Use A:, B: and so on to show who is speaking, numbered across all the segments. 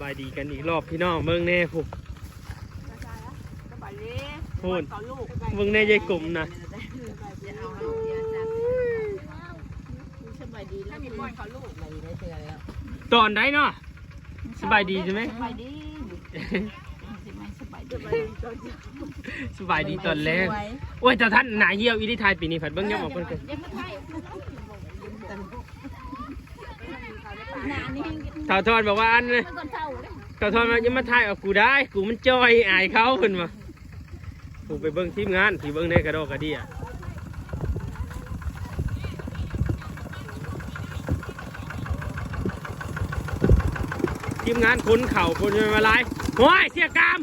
A: บายดีกันอีกรอบพี่น้องเบิ่งแน่ผู้
B: สบายดี
A: พูด
B: ต่อลูก
A: เบิ่งแน่ยายกลุ่มนะ
B: สบายดีแล้วมีป้อนเขาลูก
A: ตอนได้เนาะสบายดีใช่ไหม
B: สบายดีใช่ไหมสบายดี
A: สบายดีตอนแรกโอ้ยแต่ท่านหนาเหี่ยวอีที่ไทยปีนี้ผัดเบิ่งยังบอกเพิ่นกัน
B: ยังไม่ไทยนานนี่
A: สาวทอนบอกว่าอันน่ะ
B: มันก่อน เศร้า
A: ทอนมายังมาถ่ายเอากูได้ กูมันจอยอายเขาเพิ่นว่ากูไปเบิ่งทีมงานที่เบิ่งในกระดกกระเดียทีมงานคนเข่าคนมาไล่โอ้ยเสียกรรม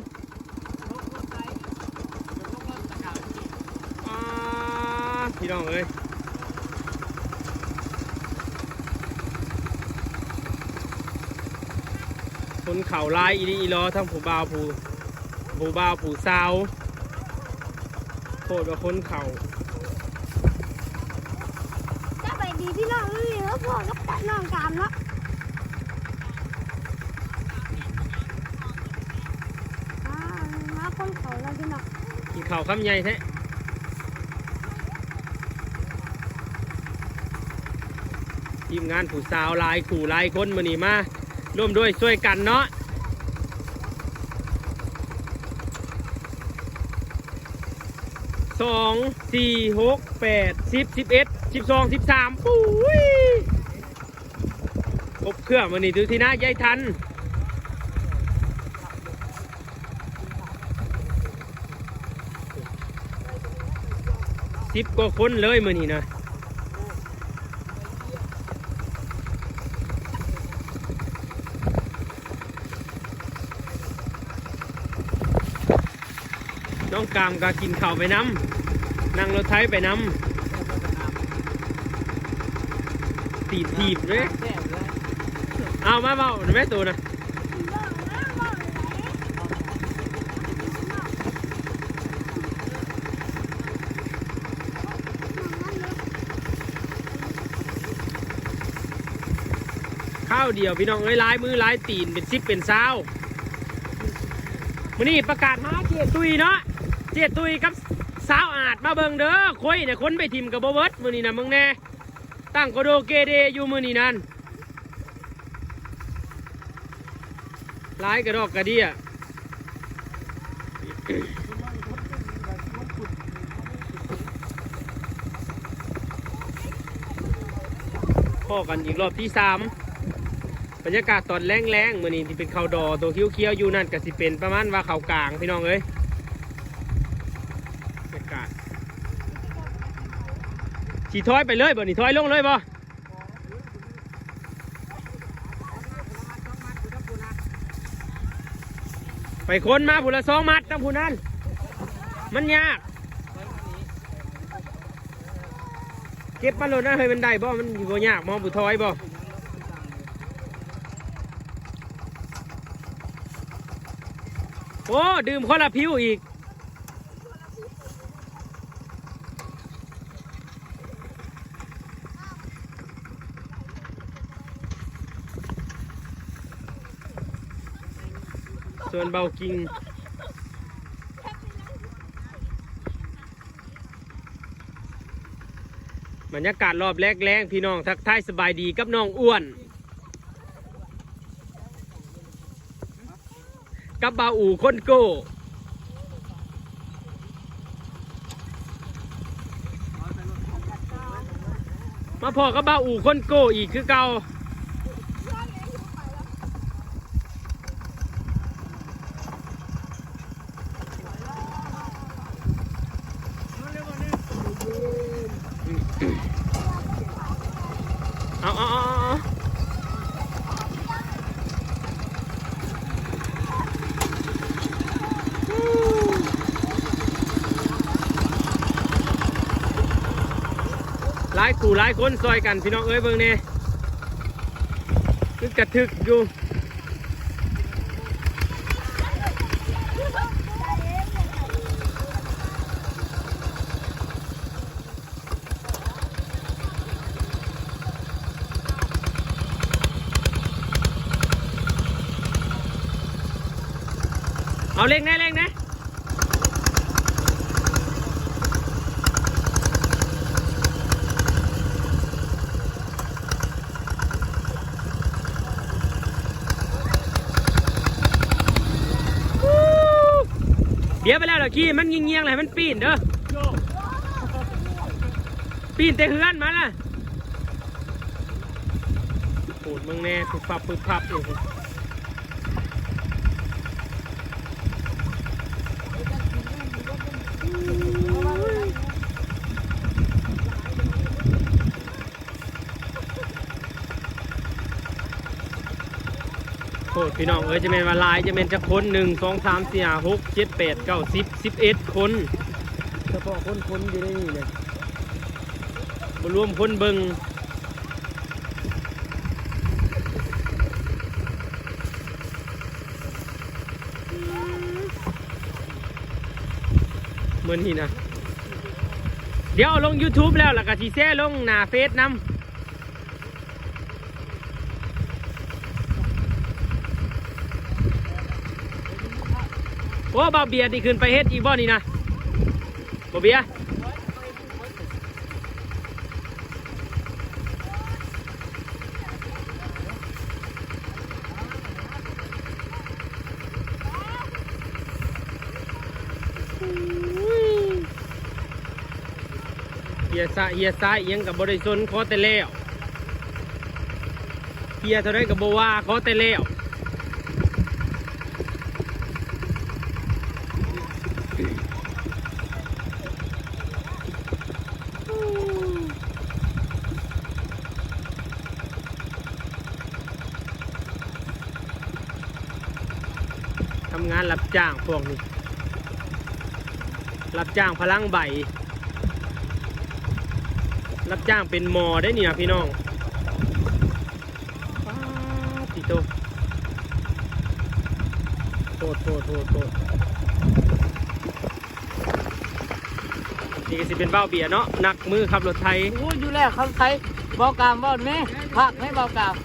A: อ่าพี่น้องเอ้ย คนเข่าลายอีดีอีล้อทั้งผู้บ่าวผู้ผู้บ่าวผู้สาวโคตรว่าคนเข่า
C: สบายดีพี่น้องไม่มีแล้วพ่อกับตัดน้องกามเนาะอ่ามาคนเขาแล้วพี่น้อง
A: กินเข่าวคำใหญ่แท้ทีมงานผู้สาวหลายขู่หลายคนมานี่มา ร่วมด้วยช่วยกันเนาะสองสี่หกแปดสิบสิบเอ็ดสิบสองสิบสามปุ้ยครบเครื่องมานี่ดูทีนะยายทันสิบกว่าคนเลยมือนี้นะ น้องกามก็กินข้าวไปน้ำนั่งรถไถไปน้ำตีบถีบเลยเอามาเบาแม่ตัวนะข้าวเดียวพี่น้องเอ้ยลายมือลายตีนเป็นซิปเป็นเศร้ามือนี้ประกาศหาเจตุยเนาะ เจตุยกับสาวอาดมาเบิงเด้อคุยเนี่ยคนไปทิมกับโบเบิร์ตมือนี้นะมึงแน่ตั้งโกโดเกเดอยู่มือนี้นั่นลายกระดอกกระเดียพ่อกันอีกรอบที่สามบรรยากาศตอนแรงๆมื่อนี้ที่เป็นเขาดอตัวเคี้ยวๆอยู่นั่นก็สิเป็นประมาณว่าเขากลางพี่น้องเอ้ยบรรยากาศ สีถอยไปเลยบ่นี่ถอยลงเลยบ่ไปคนมาผู้ละสองมัดตั้งผู้นั้น มันยาก เก็บปลาโลนะเฮ้ยมันได้บ่ มันอยู่บ่ยากมองบุทอยบ่โอ้ ดื่มคนละผิวอีก ส่วนเบากิงบรรยากาศรอบแรกแรงพี่น้องทักทายสบายดีกับน้องอ้วน กับบาอูคนโก้มาพอกับบาอูคนโก้อีกคือเก่าเอาเอาเอาเอาหลายกูหลายคนซอยกันพี่น้องเอ้ยเบิ่งเนี่ยคือกระทึกอยู่เอาเล่งแน่เล่งแน่ กี้มันเงียงๆเลยมันปีนเด้อปีนแต่เฮือนมาล่ะปูดมึงแน่ปึ๊บพับปึ๊บพับอยู่โพี่น้องเอ้ยจะเป็นวาลายจะเป็นจะคนหนึ่งสองสามสี่ห้าหกเจ็ดแปดเก้าสิบสิบเอ็ดคนเฉพาะคนคนอยู่ในนี่เลยมารวมคนเบิงเมื่อนี้นะ เดี๋ยวลง YouTube แล้วแล้วก็ทีแซ่ลงหน้าเฟซน้ำ โอ้บาเบียนี่ขึ้นไปเฮ็ดอีบ่นี่นะบาเบียเฮียซะเฮียซ้ายเอียงกับบริสุทธิ์ขอแต่แล้วเฮียเท่าไรกับบ่ว่าขอแต่แล้ว ทำงานรับ จ้างพวกนี้ รับจ้างพลังใบ รับจ้างเป็นมอได้เนี่ยพี่น้องป๊าติโตโทษโทษโทษโทษนี่ก็สิเป็นเบ้าเบียร์เนาะหนักมือขับรถไทย
B: พูดอยู่แล้วเขาใช้เบากามบ่แม่พักให้เบากาม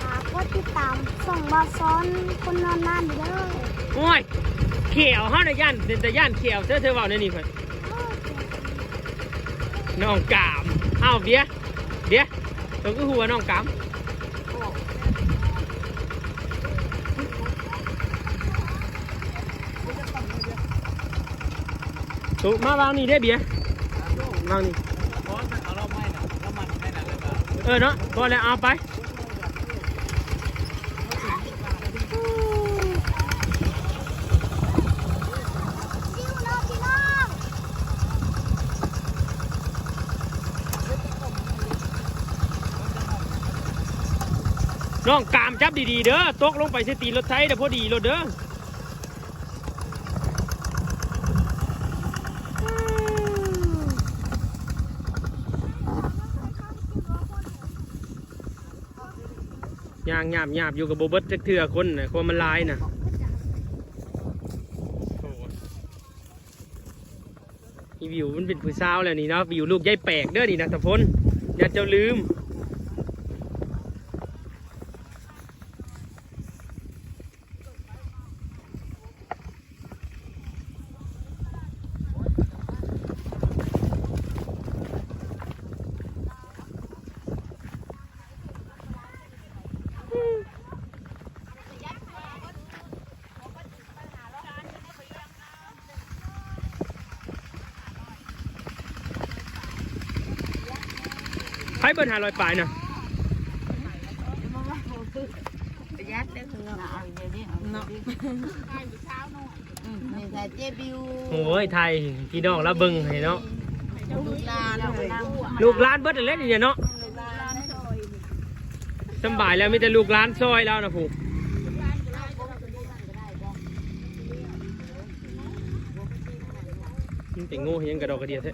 C: หาก็ ติดตามส่งมาซ้อนคนนอนนานอยู่เด้อ
A: โอ้ยเขียวห้าในย่านเป็นแต่ย่านเขียวเธอเธอเบาในนี่เพิ่นน้องกามอ้าวเบียร์เบียร์ตัวก็หัวน้องกามถูกมาวางนี่ได้อเบียร์วางนี่เออเนาะพอแล้วเอาไป
C: จิ้วเนาะพี่น้อง
A: น้องกามจับดีๆเด้อตกลงไปเสตีรถไทยเด้อพอดีรถเด้อ
C: อืม
A: ย่างหยาบหยาบอยู่กับโบเบิร์ตจักเถื่อคนนะความมันลายนะวิวมันเป็นผู้สาวแล้วนี่เนาะวิวลูกยายแปลกเด้อนี่นะตะพลอย่าเจ้าลืม เบิร์นหาลอยปลายน่ะ
B: ยัดได้คือเอาเดี๋ยวนี้เนาะนี่ใส่เจบิว
A: โอ้ยไทยพี่น้องแล้วเบิ่งให้เนาะ
B: ลูกหลานเลย
A: ลูกหลานเบิร์ดเล่นนี่เนาะสำบายแล้วมีแต่ลูกหลานซอยแล้วนะผู้มันแต่โง่ยังกระดอกกระเดียดแท้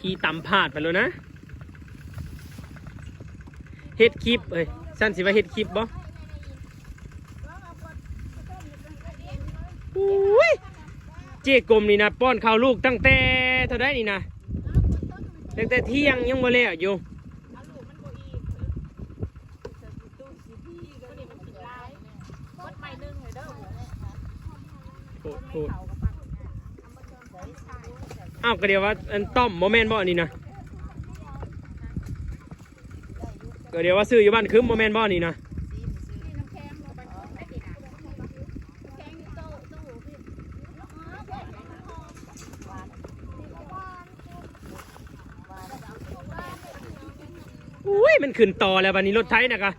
A: ขี่ตำผาดไปแล้วนะเฮ็ดคลิปเอ้ยสั้นสิว่าเฮ็ดคลิปบ่อุ้ยเจ๊กลมนี่นะป้อนข้าวลูกตั้งแต่เท่าได้นี่นะตั้งแต่เที่ยงยังบ่แล้วอยู่โคตร อ้าวก็เดียวว่าอันต้อมโมเมนต์บ่อันนี้นะก็เดียวว่าซื้ออยู่บ้านคืมโมเมนต์บ่อันนี้นะอุ้ยมันขึ้นต่อแล้วบันนี้รถไถนะกะ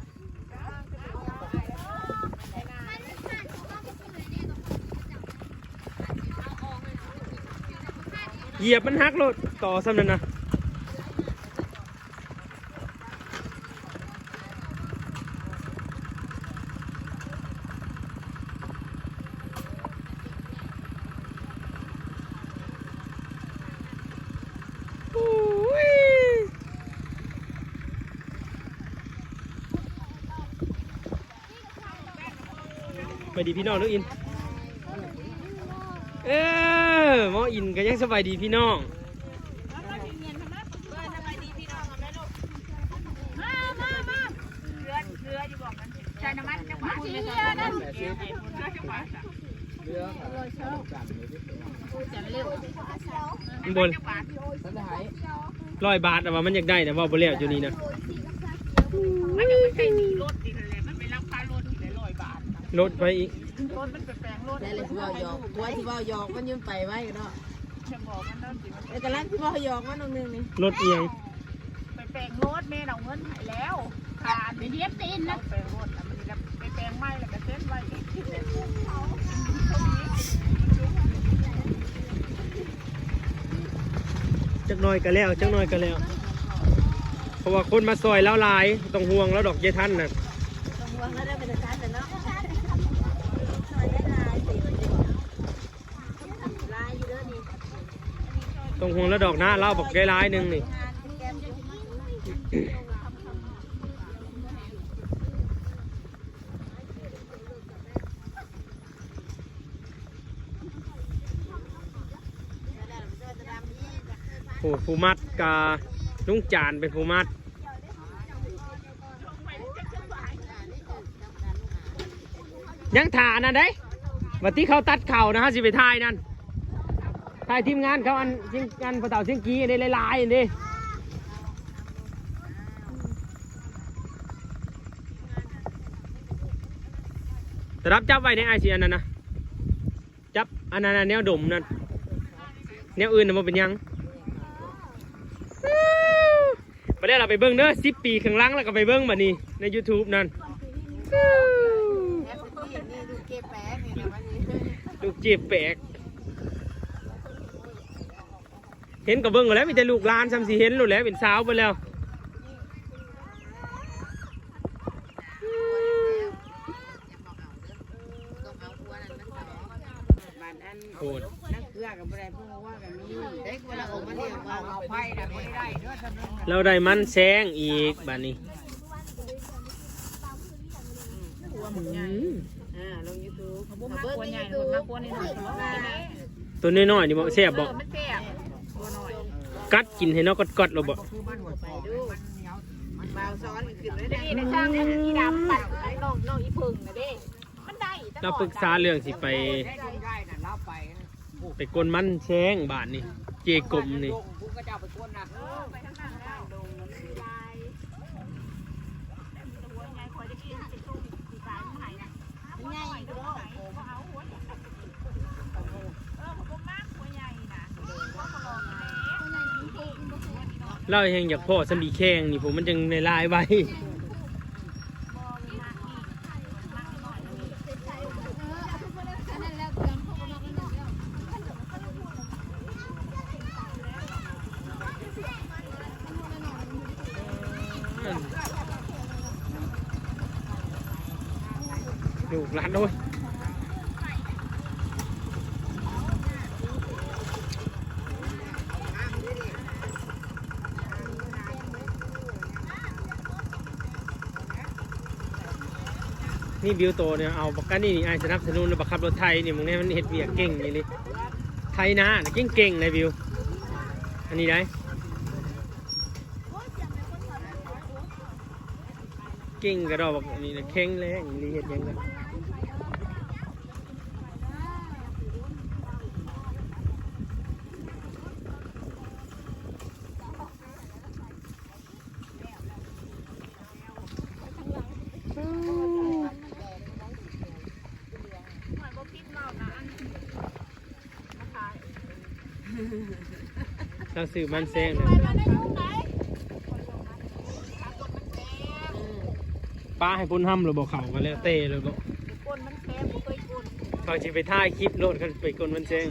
A: เหยียบมันหักรถต่อซ้ำนั่นนะอุ้ยสวัสดีพี่น้องน้องอิน เออ หมออินก็ยังสบายดีพี่น้อง
B: ใช้น้ำมันจังหวะที่เรือนั่นเรือจังหวะจะเร็ว
A: ข้างบนร้อยบาทแต่ว่ามันอยากได้แต่ว่าบ่เลี้ยวอยู่นี่นะ
B: มันจะไม่ใช่มีรถดีเลยมันเป็นราคารถที่ร้อยบาท
A: รถไปอีก
B: รถมันเป็นแปล
D: ได้เลยที่ว่าหยอกตัวที่ว่าหยอกมันยืมไปไว้ก็เนาะ
B: จะบอกมันนั่นสิมัน
D: แต่กำลังที่ว่าหยอกมันตรงนึงนี่
A: รถเอียง
B: ไปแปลงรถแม่เอาเงินให้แล้วขาดไปเทียบตีนนะแปลงรถมันจะไปแปลงไม้แล้วก็เส้นไว้
A: จักหน่อยก็แล้วจักหน่อยก็แล้ว เพราะว่าคนมาซอยแล้วหลายต้องห่วงแล้วดอกเยท่านน่ะ
D: ต้องวางแล้วได้เป็นการแต่เนาะลายอยู่เด้อนี่
A: ต้องห่วงแล้วดอกหน้าเล่าบอกได้ร้ายหนึ่งนี่โอ้ผู้มัดกาลุงจานเป็นผู้มัดยังถ่านะเด้วันที่เขาตัดเข่านะฮะสิไปทายนั่น ทายทีมงานเขาอันเชียงอันพระเต่าเชียงกีอันนี้หลายๆอันนี้แต่รับจับไว้ในไอซีอันนั้นนะจับอันนั้นนะแนวดมนั่นแนวอื่นน่ะมันเป็นหยังมาได้เราไปเบิ้งเด้อสิปีข้างหล่างแล้วก็ไปเบิ้งบัดนี้ใน YouTube นั่น
D: แม่สตีนี่ดูเก็บแปะนี่นะวันนี้
A: ลูกจีบแปลก เห็นกับเบิ้งก็แล้วมีแต่ลูกหลานซ้ำสิเห็นหลุดแล้วเป็นสาวไปแล้ว
D: ต้องเอาหัวนั่นมันต่อบ้านอัน
A: โหด
D: นักเกลือกับอะไรพวกว่ากันมีได้เวลาออกมาเรียกว่าเอาไผ่นะไม่ได้เด้อทำนึง
A: เราได้มันแซงอีกบัดนี้
D: หัวหมดใหญ่อ่าลงยูทูบ
B: บุ้มมากกว่าใหญ่บุ้มมากกว่านี่หน่อย
A: ตัวน้อยๆนี่บอกแซ่บบอก
B: มันแซ่บตัวน้อย
A: กัดกินให้นอกกอดๆเราบอก
D: ไปดูเบาซ้อนขึ้นเลย
B: นี่
D: นะ
B: ในช่างนี่อีดำปัดน้องน้องอีพึ่งนะเด้มันได้
A: เราปรึกษาเรื่องสิไป
D: ได้น่ะเล่าไป
A: ไปกลนมันแซงบาทนี่ เจกลมนี่
D: กูก็จะเอาไปกวนนะ
B: ไปข้างหน้าแล้วดงมันมีลายหัวใหญ่คอยได้กินเป็นตู้สีฟ้ามันหายนะ
D: ง่ายดู
B: ก็เอาหัวใหญ่เออผมมากหัวใหญ่นะว่าเขาลองแม่
A: เราเองอยากพ่อสมีแข้งนี่ผมมันจึงในลายไว้ลูกหลานโอ้ย นี่บิวโตเนี่ยเอาปากกานี่นี่ไอ้สนับสนุนบักขับรถไทยนี่มึงเนี่ยมันเห็ดเบียกเก่งนี่เลยไทยนะเก่งเก่งเลยบิว อันนี้ได้เก่งกระดอกบอกอันนี้นะแข็งแรงนี่เห็ดยังไง เราสื่อมันแซง
B: ไป
A: นะ
B: มาได้ลูกไหน
A: ป้าให้พุ่นห้ำหรือบอกเขากันแล้วเตะเลยบอก
B: ก้นมันแคบบ่เคยก้น
A: เขาจะไปท่ายคลิปโหลดกันไปกลมันแซง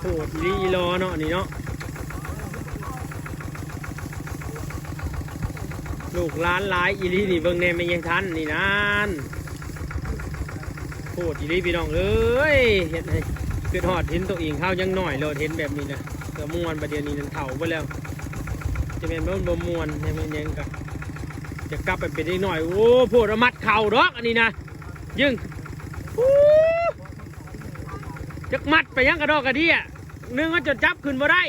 A: โหดลี รอเนาะนี่เนาะลูกร้านหลายอีลีนี่เบิ่งแน่ไม่ยังทันนี่นานโหดอีลีพี่น้องเอ้ยเห็นไห้คือหอดเห็นตัวเองเข้ายังหน่อยเลยเห็นแบบนี้นะเสือมวนประเดี๋ยวนี้นั่นเถ่าไปแล้ว จะเป็นบ่บ่มวนจะเป็นยังกับจะกลับไปเป็นได้หน่อยโอ้โพดเอามัดเข่าดอกอันนี้นะยึงจักมัดไปยังกระดอกกระเดี่ย นึงว่าจดจับขึ้นมาได้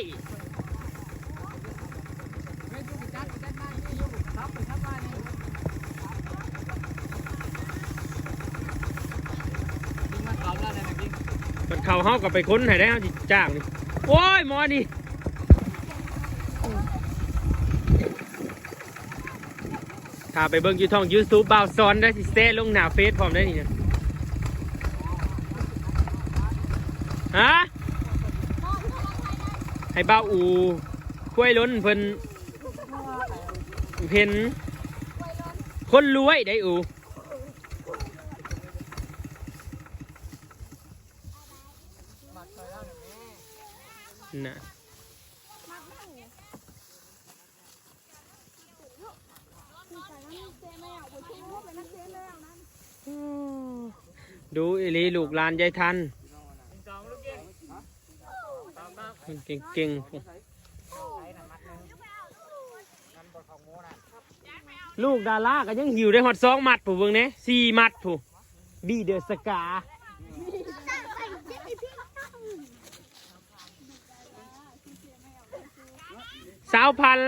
A: มันเข่าเฮากับไปค้นให้ได้เฮาจิจ้างนี่ โอ้ย หมอนี่ถ้าไปเบิ่งยูทองยูทูบบาวซ้อนได้สิเซ่ลงหน้าเฟซพร้อมได้นี่นะฮะ ให้บ่าอูคุ้ยล้นเพิ่นเห็น คนรวยได้อูน่ะดูอีหลีลูกลานยายทัน เก่งเก่งๆลูกดาราก็ยังหิวได้หอดสองมัดผู้เบิ่งเนี้สี่มัดผู้บีเดอร์สกาสาวพัน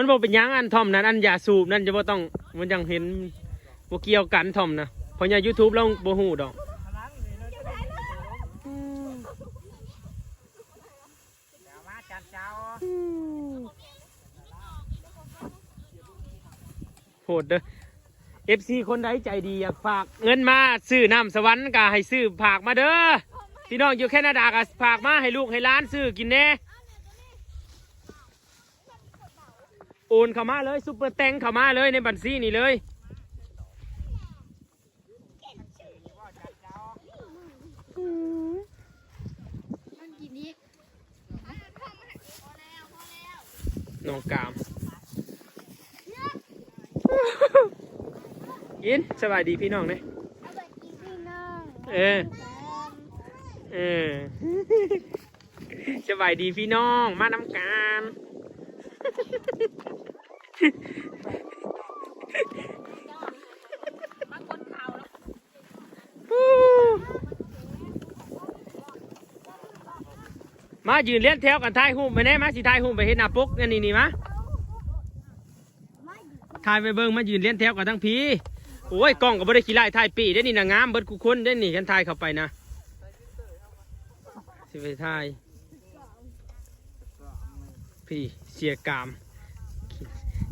A: มันบอกเป็นหยังอันทอมนั้นอันยาสูบนั่นจะบ่ต้องมันยังเห็นบ่เกี่ยวกันทอมนะเพราะอยายูทูบเราบ่ฮู้ดอกโหดเด้อ FC คนใดใจดีอยากฝากเงินมาซื้อน้ำสวรรค์ก็ให้ซื้อผากมาเด้อพี่น้องอยู่แคนาดาก็ฝากมาให้ลูกให้ร้านซื้อกินแน่ โอนเข้ามาเลยซุปเปอร์แตงเข้ามาเลยในบัญชีนี่เลย
C: มันกินนี้
A: น้องกาม ยินสบายดีพี่น้องเนี่ย
C: เอาไปกินพี่น้อง
A: เออเออสบายดีพี่น้อง มาน้ำการ
B: มา
A: ยืนเลี้ยนแถวกันถ่ายหุ่มไปแน่มาสิถ่ายหุ่มไปเห็นหน้าปกอันนี่นี่มาถ่ายไปเบิ่งมายืนเลี้ยนแถวกันทั้งพีโอ้ยกล้องก็บ่ได้ขี้ไล่ถ่ายปีได้นี่นะงามเบิดกูคนได้นี่ฉันถ่ายเข้าไปนะสิไปถ่าย พี่เสียกาม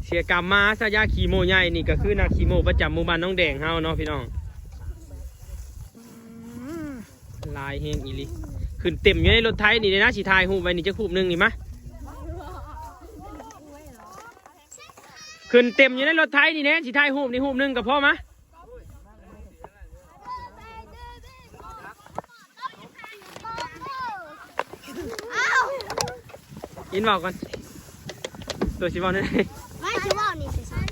A: เสียกามมาสายาขีโมใหญ่นี่ก็คือนักขี่โมประจำหมู่บ้านน้องแดงเฮาเนาะพี่น้องลายเฮงอีลิขึ้นเต็มอยู่ในรถไทยนี่เลยนะสีทายหูไว้นี่จะคูบหนึงนี่มะขึ้นเต็มอยู่ในรถไทยนี่แน่สีทายหูนี่หูหนึงกับพ่อมะ
C: เอ้า
A: ยินบอกก่อนตัวสิบอกนั่
C: ไม่ช่ว่านี่สิฉัน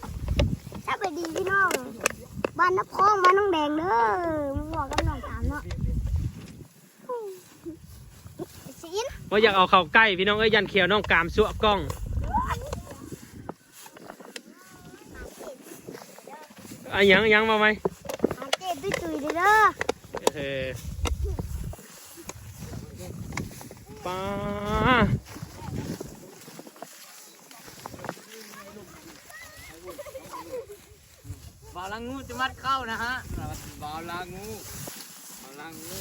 C: ถ้าไปดีพี่น้องบ้านนับคลองบ้านน้องแดงเด้อมึงบอกกับน้องถามเนาะสิน
A: ว่าอยากเอาเขาใกล้พี่น้องเอ้ยยันเขียวน้องกามสวกล้องอะยังยังมาไหม
C: เจ็บด้วยตุยเด้อ
A: เออป้า
D: บาลังงูจะมัดเข้านะฮะบาลังงูบาลังงู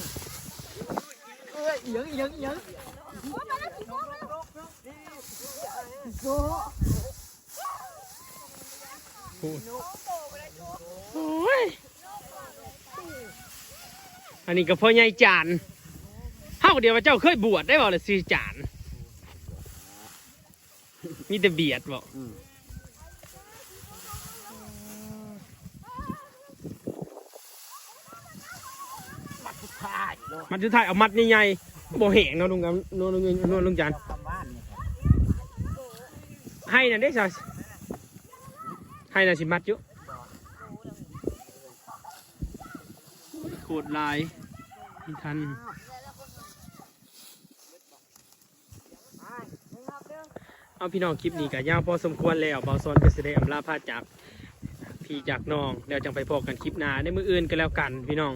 D: เอ้ยเอียงเอียงเอียง
A: โอ้ยอันนี้ก็พ่อใหญ่จานเฮาเดียวว่าเจ้าเคยบวชได้บ่ล่ะซื้อจานมีแต่เบียดบ่
B: มัดสุด
A: มันสุดท้ายเอามัดใหญ่ๆบ่แหงเนาะลุงกันเนลุงนาะลุงจานให้น่ะเด้ซะให้น่ะสิมัดอยู่โคตรลายไม่ทันเอาพี่น้องคลิปนี้ก็ยาวพอสมควรแล้วเบาซอนก็แสไดงอำลาพาจากพี่จากน้องแล้วจังไปพอกันคลิปหน้าในมืออื่นก็แล้วกันพี่น้อง